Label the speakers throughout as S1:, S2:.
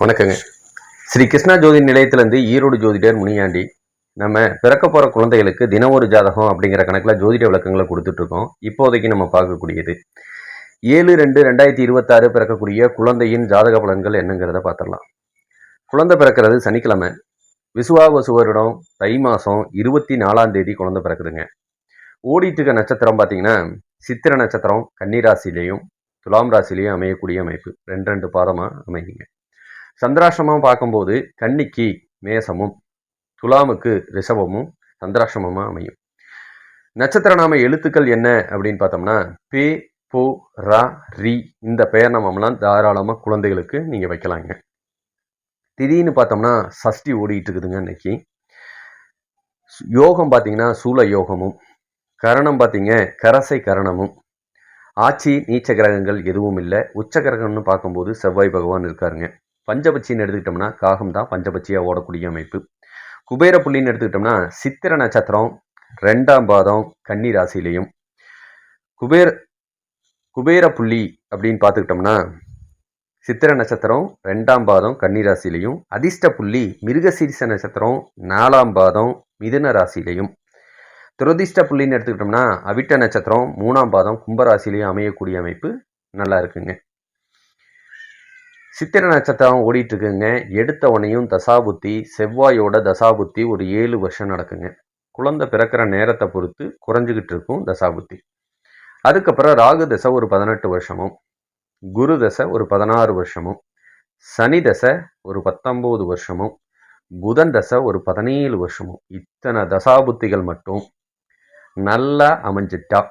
S1: வணக்கங்க. ஸ்ரீ கிருஷ்ணா ஜோதி நிலையத்திலேருந்து ஈரோடு ஜோதிடர் முனியாண்டி. நம்ம பிறக்க போகிற குழந்தைகளுக்கு தின ஒரு ஜாதகம் அப்படிங்கிற கணக்கில் ஜோதிட விளக்கங்களை கொடுத்துட்ருக்கோம் இப்போதைக்கு நம்ம பார்க்கக்கூடியது. ஏழு ரெண்டு ரெண்டாயிரத்தி இருபத்தாறு பிறக்கக்கூடிய குழந்தையின் ஜாதக பலன்கள் என்னங்கிறத பார்த்துடலாம். குழந்தை பிறக்கிறது சனிக்கிழமை. விசுவாவசு வருடம் தை மாதம் இருபத்தி நாலாம் தேதி குழந்தை பிறக்குதுங்க. ஓடிட்டு இருக்க நட்சத்திரம் பார்த்தீங்கன்னா சித்திர நட்சத்திரம் கன்னிராசிலையும் துலாம் ராசிலையும் அமையக்கூடிய அமைப்பு. ரெண்டு ரெண்டு பாதமாக அமையுங்க. சந்திராசிரமம் பார்க்கும்போது கன்னிக்கு மேசமும் துலாமுக்கு ரிஷபமும் சந்திராசிரமமாக அமையும். நட்சத்திர நாம எழுத்துக்கள் என்ன அப்படின்னு பார்த்தோம்னா பே போ ரா ரி இந்த பெயர் நாமம்லாம் தாராளமாக குழந்தைகளுக்கு நீங்கள் வைக்கலாங்க. திடீர்னு பார்த்தோம்னா சஷ்டி ஓடிட்டு இருக்குதுங்க இன்னைக்கு யோகம் பார்த்தீங்கன்னா சூல யோகமும் கரணம் பார்த்தீங்க கரசை கரணமும். ஆட்சி நீச்ச கிரகங்கள் எதுவும் இல்லை. உச்ச கிரகம்னு பார்க்கும்போது செவ்வாய் பகவான் இருக்காருங்க. பஞ்சபட்சின்னு எடுத்துக்கிட்டோம்னா காகம் தான் பஞ்சபட்சியாக ஓடக்கூடிய அமைப்பு. குபேர புள்ளின்னு எடுத்துக்கிட்டோம்னா சித்திர நட்சத்திரம் ரெண்டாம் பாதம் கன்னி ராசியிலையும். குபேர குபேர புள்ளி அப்படின்னு பார்த்துக்கிட்டோம்னா சித்திர நட்சத்திரம் ரெண்டாம் பாதம் கன்னி ராசியிலையும். அதிர்ஷ்ட புள்ளி மிருகசீரிச நட்சத்திரம் நாலாம் பாதம் மிதுன ராசியிலையும். துரதிர்ஷ்ட புள்ளின்னு எடுத்துக்கிட்டோம்னா அவிட்ட நட்சத்திரம் மூணாம் பாதம் கும்பராசிலையும் அமையக்கூடிய அமைப்பு நல்லா இருக்குங்க. சித்திர நட்சத்திரம் ஓடிட்டுருக்குங்க. எடுத்த உடனேயும் தசாபுத்தி செவ்வாயோட தசாபுத்தி ஒரு ஏழு வருஷம் நடக்குங்க. குழந்தை பிறக்கிற நேரத்தை பொறுத்து குறைஞ்சிக்கிட்டு இருக்கும் தசாபுத்தி. அதுக்கப்புறம் ராகு தசை ஒரு பதினெட்டு வருஷமும் குரு தசை ஒரு பதினாறு வருஷமும் சனி தசை ஒரு பத்தொம்போது வருஷமும் புதன் தசை ஒரு பதினேழு வருஷமும். இத்தனை தசாபுத்திகள் மட்டும் நல்லா அமைஞ்சிட்டா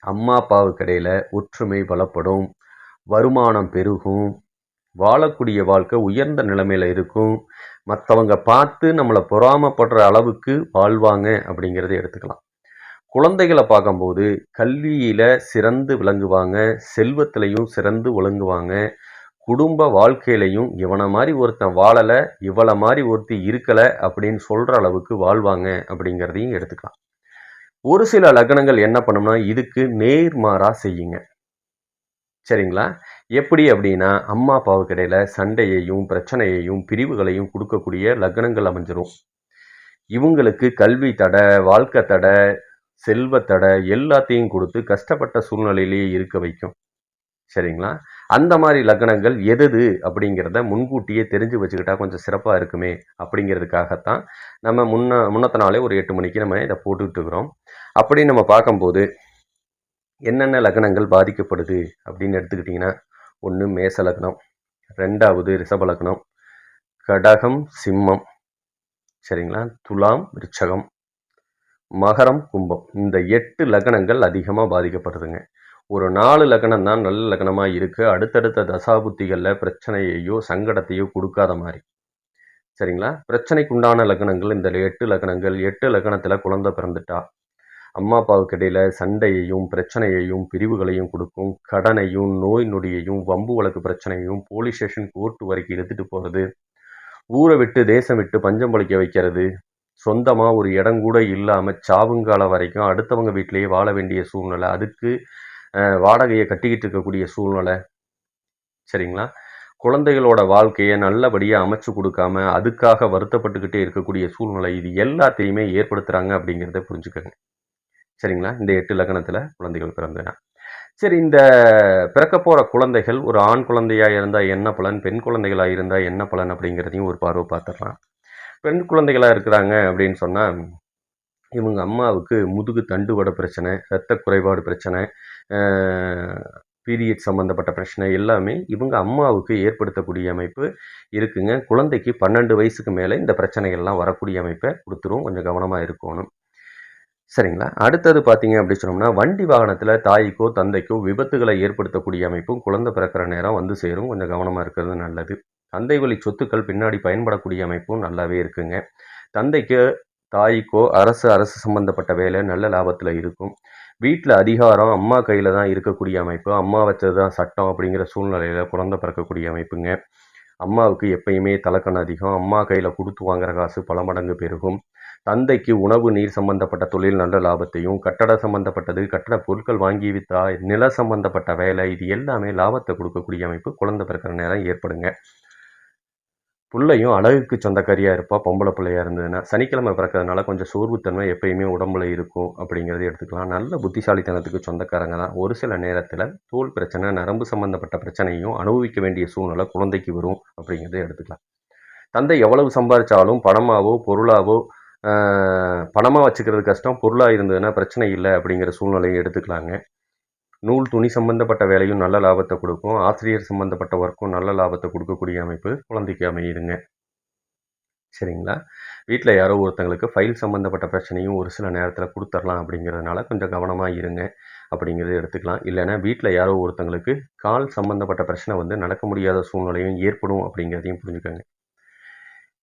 S1: அம்மா அப்பாவுக்கு இடையில ஒற்றுமை பலப்படும். வருமானம் பெருகும் வாழக்கூடிய வாழ்க்கை உயர்ந்த நிலைமையில் இருக்கும். மற்றவங்க பார்த்து நம்மளை பொறாமப்படுற அளவுக்கு வாழ்வாங்க அப்படிங்கிறத எடுத்துக்கலாம். குழந்தைகளை பார்க்கும்போது கல்வியில் சிறந்து விளங்குவாங்க செல்வத்திலையும் சிறந்து விளங்குவாங்க குடும்ப வாழ்க்கையிலையும் இவனை மாதிரி ஒருத்தன் வாழலை இவளை மாதிரி ஒருத்தி இருக்கலை அப்படின்னு சொல்கிற அளவுக்கு வாழ்வாங்க அப்படிங்கிறதையும் எடுத்துக்கலாம். ஒரு சில லக்னங்கள் என்ன பண்ணும்னா இதுக்கு நேர்மாறாக செய்யுங்க. சரிங்களா? எப்படி அப்படின்னா அம்மா அப்பாவுக்கு இடையில் சண்டையையும் பிரச்சனையையும் பிரிவுகளையும் கொடுக்கக்கூடிய லக்னங்கள் அமைஞ்சிரும். இவங்களுக்கு கல்வி தடை வாழ்க்கை தடை செல்வத்தடை எல்லாத்தையும் கொடுத்து கஷ்டப்பட்ட சூழ்நிலையிலேயே இருக்க வைக்கும். சரிங்களா? அந்த மாதிரி லக்னங்கள் எதது அப்படிங்கிறத முன்கூட்டியே தெரிஞ்சு வச்சுக்கிட்டா கொஞ்சம் சிறப்பாக இருக்குமே அப்படிங்கிறதுக்காகத்தான் நம்ம முன்ன முன்னத்த நாளே ஒரு எட்டு மணிக்கு நம்ம இதை போட்டுக்கிட்டு இருக்கிறோம். அப்படி நம்ம பார்க்கும்போது என்னென்ன லக்னங்கள் பாதிக்கப்படுது அப்படின்னு எடுத்துக்கிட்டிங்கன்னா ஒன்று மேச லக்னம் ரெண்டாவது ரிஷப லக்னம் கடகம் சிம்மம் சரிங்களா? துலாம் ரிச்சகம் மகரம் கும்பம். இந்த எட்டு லக்னங்கள் அதிகமாக பாதிக்கப்படுதுங்க. ஒரு நாலு லக்னம் தான் நல்ல லக்னமாக இருக்குது அடுத்தடுத்த தசாபுத்திகளில் பிரச்சனையையோ சங்கடத்தையோ கொடுக்காத மாதிரி. சரிங்களா? பிரச்சனைக்கு உண்டான லக்னங்கள் இந்த எட்டு லக்னங்கள் எட்டு லக்னத்தில் குழந்தை பிறந்துட்டா அம்மா அப்பாவுக்கு இடையில சண்டையையும் பிரச்சனையையும் பிரிவுகளையும் கொடுக்கும் கடனையும் நோய் நொடியையும் வம்பு வழக்கு பிரச்சனையும் போலீஸ் ஸ்டேஷன் கோர்ட் வரைக்கும் எடுத்துகிட்டு போகிறது ஊரை விட்டு தேசம் விட்டு பஞ்சம் பழிக்க வைக்கிறது சொந்தமாக ஒரு இடம் கூட இல்லாமல் சாவுங்காலம் வரைக்கும் அடுத்தவங்க வீட்டிலேயே வாழ வேண்டிய சூழ்நிலை அதுக்கு வாடகையை கட்டிக்கிட்டு இருக்கக்கூடிய சூழ்நிலை. சரிங்களா? குழந்தைகளோட வாழ்க்கையை நல்லபடியாக அமைச்சு கொடுக்காம அதுக்காக வருத்தப்பட்டுக்கிட்டே இருக்கக்கூடிய சூழ்நிலை இது எல்லாத்தையுமே ஏற்படுத்துகிறாங்க அப்படிங்கிறத புரிஞ்சுக்கோங்க. சரிங்களா? இந்த எட்டு லக்னத்தில் குழந்தைகள் பிறந்தன. சரி இந்த பிறக்க போகிற குழந்தைகள் ஒரு ஆண் குழந்தையாக இருந்தால் என்ன பலன்? பெண் குழந்தைகளாக இருந்தால் என்ன பலன் அப்படிங்கிறதையும் ஒரு பார்வை பார்த்துடலாம். பெண் குழந்தைகளாக இருக்கிறாங்க அப்படின்னு சொன்னால் இவங்க அம்மாவுக்கு முதுகு தண்டுவட பிரச்சனை இரத்த குறைபாடு பிரச்சனை பீரியட் சம்மந்தப்பட்ட பிரச்சனை எல்லாமே இவங்க அம்மாவுக்கு ஏற்படுத்தக்கூடிய அமைப்பு இருக்குங்க. குழந்தைக்கு பன்னெண்டு வயசுக்கு மேலே இந்த பிரச்சனைகள்லாம் வரக்கூடிய அமைப்பை கொடுத்துரும். கொஞ்சம் கவனமாக இருக்கணும். சரிங்களா? அடுத்தது பார்த்தீங்க அப்படி சொன்னோம்னா வண்டி வாகனத்தில் தாய்க்கோ தந்தைக்கோ விபத்துகளை ஏற்படுத்தக்கூடிய அமைப்பும் குழந்தை பிறக்கிற நேரம் வந்து சேரும். கொஞ்சம் கவனமாக இருக்கிறது நல்லது. தந்தை வழி சொத்துக்கள் பின்னாடி பயன்படக்கூடிய அமைப்பும் நல்லாவே இருக்குங்க. தந்தைக்கு தாய்க்கோ அரசு அரசு சம்பந்தப்பட்ட வேலை நல்ல லாபத்தில் இருக்கும். வீட்டில் அதிகாரம் அம்மா கையில் தான் இருக்கக்கூடிய அமைப்பு. அம்மா வச்சது தான் சட்டம் அப்படிங்கிற சூழ்நிலையில் குழந்தை பிறக்கக்கூடிய அமைப்புங்க. அம்மாவுக்கு எப்பயுமே தலக்கணம் அதிகம். அம்மா கையில் கொடுத்து வாங்குற காசு பல மடங்கு பெருகும். தந்தைக்கு உணவு நீர் சம்பந்தப்பட்ட தொழில் நல்ல லாபத்தையும் கட்டட சம்பந்தப்பட்டது கட்டட பொருட்கள் வாங்கி வித்தா நில சம்பந்தப்பட்ட வேலை இது எல்லாமே லாபத்தை கொடுக்கக்கூடிய அமைப்பு குழந்தை பிறக்கிற நேரம் ஏற்படுங்க. புள்ளையும் அழகுக்கு சொந்தக்காரியாக இருப்பா பொம்பளை பிள்ளையாக இருந்ததுன்னா சனிக்கிழமை பிறக்கிறதுனால கொஞ்சம் சோர்வுத்தன்மை எப்பயுமே உடம்புல இருக்கும் அப்படிங்கிறத எடுத்துக்கலாம். நல்ல புத்திசாலித்தனத்துக்கு சொந்தக்காரங்க தான். ஒரு சில நேரத்தில் தோல் பிரச்சனை நரம்பு சம்பந்தப்பட்ட பிரச்சனையும் அனுபவிக்க வேண்டிய சூழ்நிலை குழந்தைக்கு வரும் அப்படிங்கிறத எடுத்துக்கலாம். தந்தை எவ்வளவு சம்பாதிச்சாலும் பணமாவோ பொருளாவோ பணமாக வச்சுக்கிறது கஷ்டம் பொருளாக இருந்ததுன்னா பிரச்சனை இல்லை அப்படிங்கிற சூழ்நிலையை எடுத்துக்கலாங்க. நூல் துணி சம்பந்தப்பட்ட வேலையும் நல்ல லாபத்தை கொடுக்கும். ஆசிரியர் சம்பந்தப்பட்ட ஒர்க்கும் நல்ல லாபத்தை கொடுக்கக்கூடிய அமைப்பு குழந்தைக்கு அமையுதுங்க. சரிங்களா? வீட்டில் யாரோ ஒருத்தங்களுக்கு ஃபைல் சம்மந்தப்பட்ட பிரச்சனையும் ஒரு சில நேரத்தில் கொடுத்துர்லாம் அப்படிங்கிறதுனால கொஞ்சம் கவனமாக இருங்க அப்படிங்கிறத எடுத்துக்கலாம். இல்லைன்னா வீட்டில் யாரோ ஒருத்தங்களுக்கு கால் சம்மந்தப்பட்ட பிரச்சனை வந்து நடக்க முடியாத சூழ்நிலையும் ஏற்படும் அப்படிங்கிறதையும் புரிஞ்சுக்கோங்க.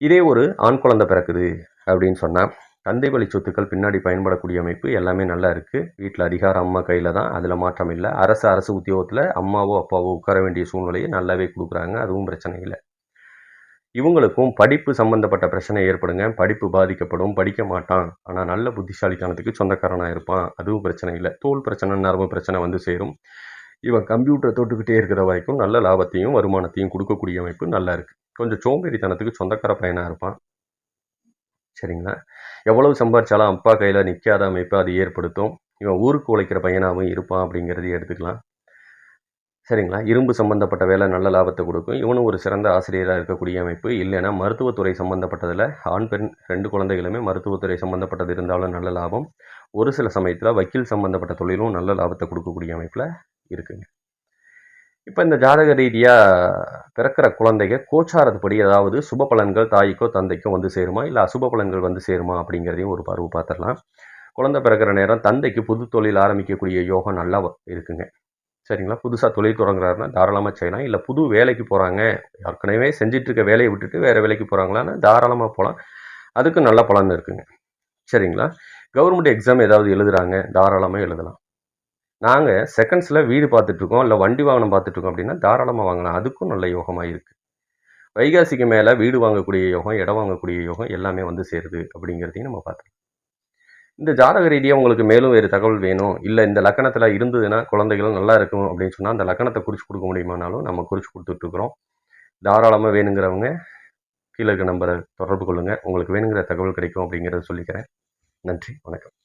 S1: இதே ஒரு ஆண் குழந்தை பிறக்குது அப்படின்னு சொன்னால் தந்தை வழி சொத்துக்கள் பின்னாடி பயன்படக்கூடிய அமைப்பு எல்லாமே நல்லா இருக்குது வீட்டில் அதிகாரம் அம்மா கையில் தான் அதில் மாற்றம் இல்லை. அரசு அரசு உத்தியோகத்தில் அம்மாவோ அப்பாவோ உட்கார வேண்டிய சூழ்நிலையை நல்லாவே கொடுக்குறாங்க. அதுவும் பிரச்சனை இல்லை. இவங்களுக்கும் படிப்பு சம்மந்தப்பட்ட பிரச்சனை ஏற்படுங்க. படிப்பு பாதிக்கப்படும் படிக்க மாட்டான். ஆனால் நல்ல புத்திசாலித்தனத்துக்கு சொந்தக்காரனாக இருப்பான். அதுவும் பிரச்சனை இல்லை. தோல் பிரச்சனை நரம்பு பிரச்சனை வந்து சேரும். இவன் கம்ப்யூட்டரை தொட்டுக்கிட்டே இருக்கிற வரைக்கும் நல்ல லாபத்தையும் வருமானத்தையும் கொடுக்கக்கூடிய அமைப்பு நல்லா இருக்குது கொஞ்சம் சோம்பேறித்தனத்துக்கு சொந்தக்கார பையனாக இருப்பான். சரிங்களா? எவ்வளவு சம்பாரிச்சாலும் அப்பா கையில் நிற்காத அமைப்பை அது ஏற்படுத்தும். இவன் ஊருக்கு உழைக்கிற பையனாகவும் இருப்பான் அப்படிங்கிறதையும் எடுத்துக்கலாம். சரிங்களா? இரும்பு சம்மந்தப்பட்ட வேலை நல்ல லாபத்தை கொடுக்கும். இவனும் ஒரு சிறந்த ஆசிரியராக இருக்கக்கூடிய அமைப்பு. இல்லைன்னா மருத்துவத்துறை சம்மந்தப்பட்டதில் ஆண் பெண் ரெண்டு குழந்தைகளுமே மருத்துவத்துறை சம்மந்தப்பட்டது இருந்தாலும் நல்ல லாபம். ஒரு சில சமயத்தில் வக்கீல் சம்மந்தப்பட்ட தொழிலும் நல்ல லாபத்தை கொடுக்கக்கூடிய அமைப்பில் இருக்குங்க. இப்போ இந்த ஜாதக ரீதியாக பிறக்கிற குழந்தைங்க கோச்சாரத்துப்படி அதாவது சுப பலன்கள் தாய்க்கோ தந்தைக்கோ வந்து சேருமா? இல்லை அசுப பலன்கள் வந்து சேருமா? அப்படிங்கிறதையும் ஒரு பார்வை பார்த்துடலாம். குழந்தை பிறக்கிற நேரம் தந்தைக்கு புது தொழில் ஆரம்பிக்கக்கூடிய யோகம் நல்லா இருக்குங்க. சரிங்களா? புதுசாக தொழில் தொடங்குறாருன்னா தாராளமாக செய்யலாம். இல்லை புது வேலைக்கு போகிறாங்க ஏற்கனவே செஞ்சிட்ருக்க வேலையை விட்டுட்டு வேறு வேலைக்கு போகிறாங்களான்னு தாராளமாக போகலாம் அதுக்கு நல்ல பலன் இருக்குங்க. சரிங்களா? கவர்மெண்ட் எக்ஸாம் ஏதாவது எழுதுகிறாங்க தாராளமாக எழுதலாம். நாங்கள் செகண்ட்ஸில் வீடு பார்த்துட்ருக்கோம் இல்லை வண்டி வாகனம் பார்த்துட்ருக்கோம் அப்படின்னா தாராளமாக வாங்கலாம் அதுக்கும் நல்ல யோகமாக இருக்குது வைகாசிக்கு மேலே வீடு வாங்கக்கூடிய யோகம் இடம் வாங்கக்கூடிய யோகம் எல்லாமே வந்து சேருது அப்படிங்கிறதையும் நம்ம பார்த்துக்கலாம் இந்த ஜாதக ரீதியாக உங்களுக்கு மேலும் வேறு தகவல் வேணும் இல்லை இந்த லக்கணத்தில் இருந்ததுன்னா குழந்தைகளும் நல்லா இருக்கும் அப்படின்னு சொன்னால் அந்த லக்கணத்தை குறித்து கொடுக்க முடியுமானாலும் நம்ம குறித்து கொடுத்துட்ருக்குறோம். தாராளமாக வேணுங்கிறவங்க கீழே இருக்க நம்பரை தொடர்பு கொள்ளுங்கள் உங்களுக்கு வேணுங்கிற தகவல் கிடைக்கும் அப்படிங்கிறத சொல்லிக்கிறேன். நன்றி வணக்கம்.